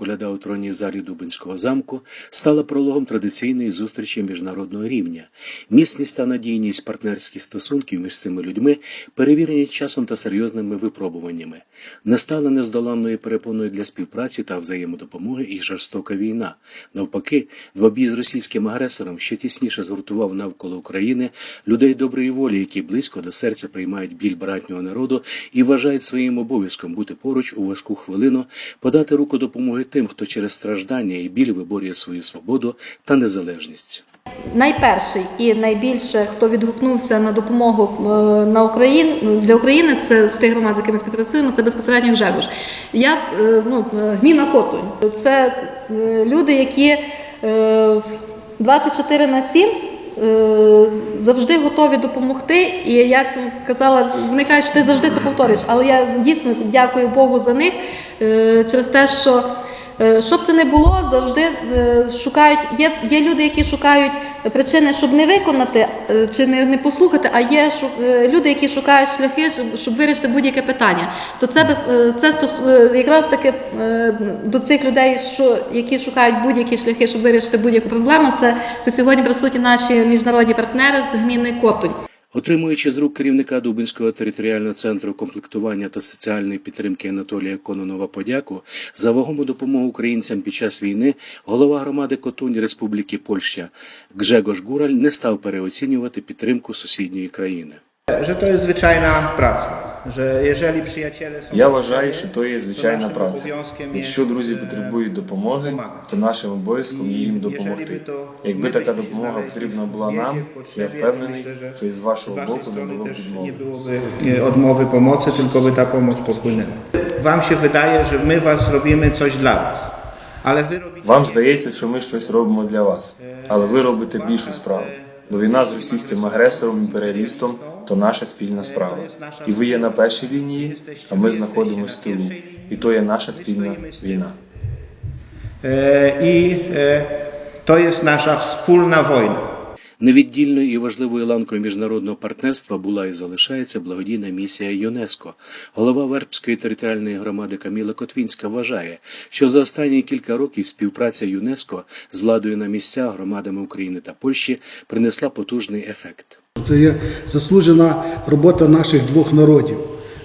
коляда у тронній залі Дубинського замку стала прологом традиційної зустрічі міжнародного рівня. Міцність та надійність партнерських стосунків між цими людьми перевірені часом та серйозними випробуваннями. Не стала нездоланною перепоною для співпраці та взаємодопомоги і жорстока війна. Навпаки, двобій з російським агресором ще тісніше згуртував навколо України людей доброї волі, які близько до серця приймають біль братнього народу і вважають своїм обов'язком бути поруч у важку хвилину, подати руку допомоги тим, хто через страждання і біль виборює свою свободу та незалежність. Найперший і найбільше, хто відгукнувся на допомогу е, на Україну для України, це з тих громад, з якими співпрацюємо, це безпосередньо Гжегош. Я е, ну, е, гміна Котунь. Це люди, які е, 24 на 7 е, завжди готові допомогти. І як казала, вони кажуть, що ти завжди це повторюєш. Але я дійсно дякую Богу за них через те, що. Е, Щоб це не було, завжди е, шукають. Є, є люди, які шукають причини, щоб не виконати е, чи не, не послухати, а є е, люди, які шукають шляхи, щоб, щоб вирішити будь-яке питання. То це без це стос, якраз таки до цих людей, що які шукають будь-які шляхи, щоб вирішити будь-яку проблему. Це, це сьогодні присутні наші міжнародні партнери з гміни Котунь. Отримуючи з рук керівника Дубинського територіального центру комплектування та соціальної підтримки Анатолія Кононова подяку за вагому допомогу українцям під час війни, голова громади Котунь Республіки Польща Гжегош Гураль не став переоцінювати підтримку сусідньої країни. że звичайна праця. Я вважаю, що то є звичайна праця. Якщо друзі потребують допомоги, то нашим обов'язком є їм допомогти. Якби така допомога потрібна була нам, я впевнений, що із вашого боку не було б відмови. e, odmowy pomocy, tylko by ta pomoc popłynęła. Wam się wydaje, że my was robimy coś dla was, ale Вам здається, що ми щось робимо для вас, але ви робите більшу справу. Бо війна з російським агресором, імперіалістом то наша спільна справа. І ви є на першій лінії, а ми знаходимося в тилу. І то є наша спільна війна. І то є наша спільна wojna. Невіддільною і важливою ланкою міжнародного партнерства була і залишається благодійна місія ЮНЕСКО. Голова Вербської територіальної громади Каміла Котвінська вважає, що за останні кілька років співпраця ЮНЕСКО з владою на місцях, громадами України та Польщі принесла потужний ефект. Це є заслужена робота наших двох народів: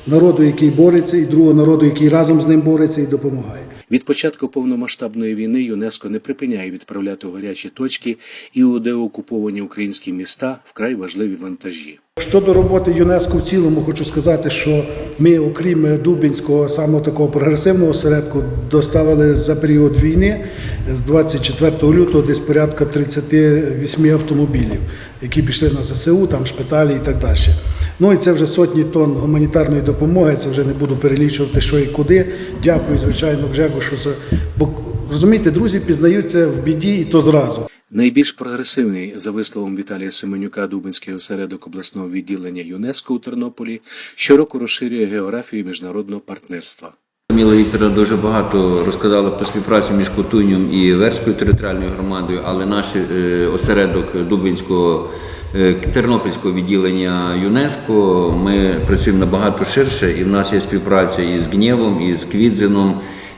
народу, який бореться, і другого народу, який разом з ним бореться і допомагає. Від початку повномасштабної війни ЮНЕСКО не припиняє відправляти гарячі точки і у деокуповані українські міста вкрай важливі вантажі. Щодо роботи ЮНЕСКО в цілому, хочу сказати, що ми, окрім Дубінського самого такого прогресивного осередку, доставили за період війни з 24 лютого десь порядка 38 автомобілів, які пішли на ЗСУ, там шпиталі і так далі. Ну і це вже сотні тонн гуманітарної допомоги. Це вже не буду перелічувати, що і куди. Дякую, звичайно, Гжегошу. за- Бо розумієте, друзі пізнаються в біді, і то зразу. Найбільш прогресивний, за висловом Віталія Семенюка, Дубинський осередок обласного відділення ЮНЕСКО у Тернополі щороку розширює географію міжнародного партнерства. Каміла Вікторовна дуже багато розказала про співпрацю між Котунем і Верською територіальною громадою, але наш е, осередок Дубинського Тернопільського відділення ЮНЕСКО ми працюємо набагато ширше, і в нас є співпраця із Гнєвом, із Квідзином,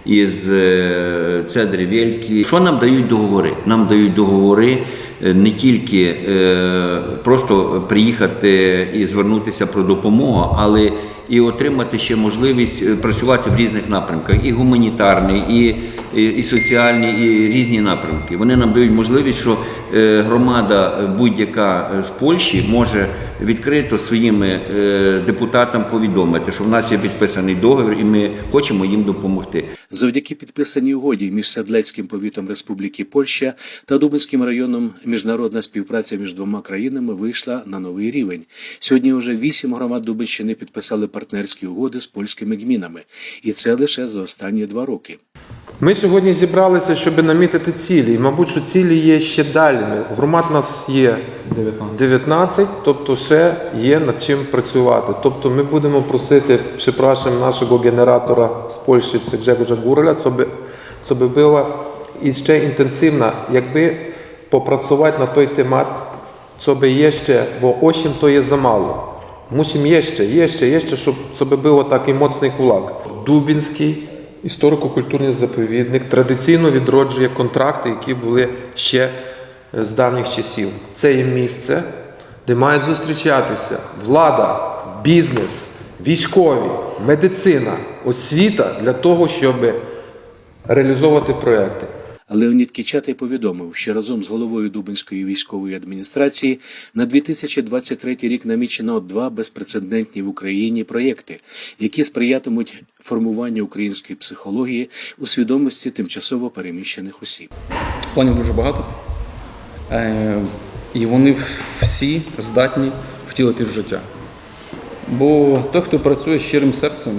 із е, Цедри Велькі. Що нам дають договори? Нам дають договори е, не тільки е, просто приїхати і звернутися про допомогу, але і отримати ще можливість е, працювати в різних напрямках, і гуманітарний, і, і, і соціальний, і різні напрямки. Вони нам дають можливість, що е, громада е, будь-яка е, в Польщі може відкрито своїм е, депутатам повідомити, що в нас є підписаний договір, і ми хочемо їм допомогти. Завдяки підписаній угоді між Седлецьким повітом Республіки Польща та Дубинським районом міжнародна співпраця між двома країнами вийшла на новий рівень. Сьогодні вже вісім громад Дубинщини підписали партнерські угоди з польськими гмінами, і це лише за останні два роки. Ми сьогодні зібралися, щоб намітити цілі. І, мабуть, що цілі є ще дальніми. Громад нас є 19, тобто ще є над чим працювати. Тобто ми будемо просити, припрошуємо нашого генератора з Польщі, це Гжегожа Гуреля, щоб, щоб було і ще інтенсивно, якби попрацювати на той темат, щоб є ще, бо 8 то є замало. Musimy jeszcze, jeszcze, jeszcze, щоб, щоб було такий моцний кулак. Дубінський Історико-культурний заповідник традиційно відроджує контракти, які були ще з давніх часів. Це є місце, де мають зустрічатися влада, бізнес, військові, медицина, освіта для того, щоб реалізовувати проекти. Леонід Кічатий повідомив, що разом з головою Дубинської військової адміністрації на 2023 рік намічено два безпрецедентні в Україні проєкти, які сприятимуть формуванню української психології у свідомості тимчасово переміщених осіб. Планів дуже багато. Е, і вони всі здатні втілити в життя. Бо той, хто працює щирим серцем,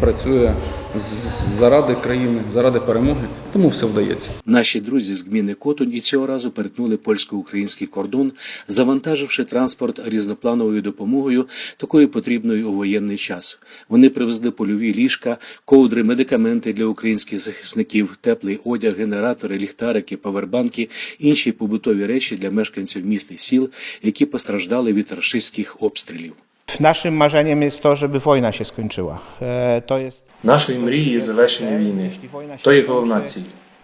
працює заради країни, заради перемоги, тому все вдається. Наші друзі з гміни Котунь і цього разу перетнули польсько-український кордон, завантаживши транспорт різноплановою допомогою, такою потрібною у воєнний час. Вони привезли польові ліжка, ковдри, медикаменти для українських захисників, теплий одяг, генератори, ліхтарики, павербанки, інші побутові речі для мешканців міст і сіл, які постраждали від рашистських обстрілів. Naszym marzeniem jest to, żeby wojna się skończyła. E, To jest Нашою мрією є завершення війни. То є головна ціль.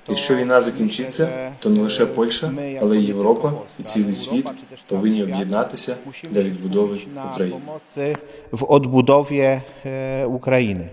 Якщо війна закінчиться, то не лише Польща, але й Європа і цілий світ повинні об'єднатися для відбудови України. в відбудові України.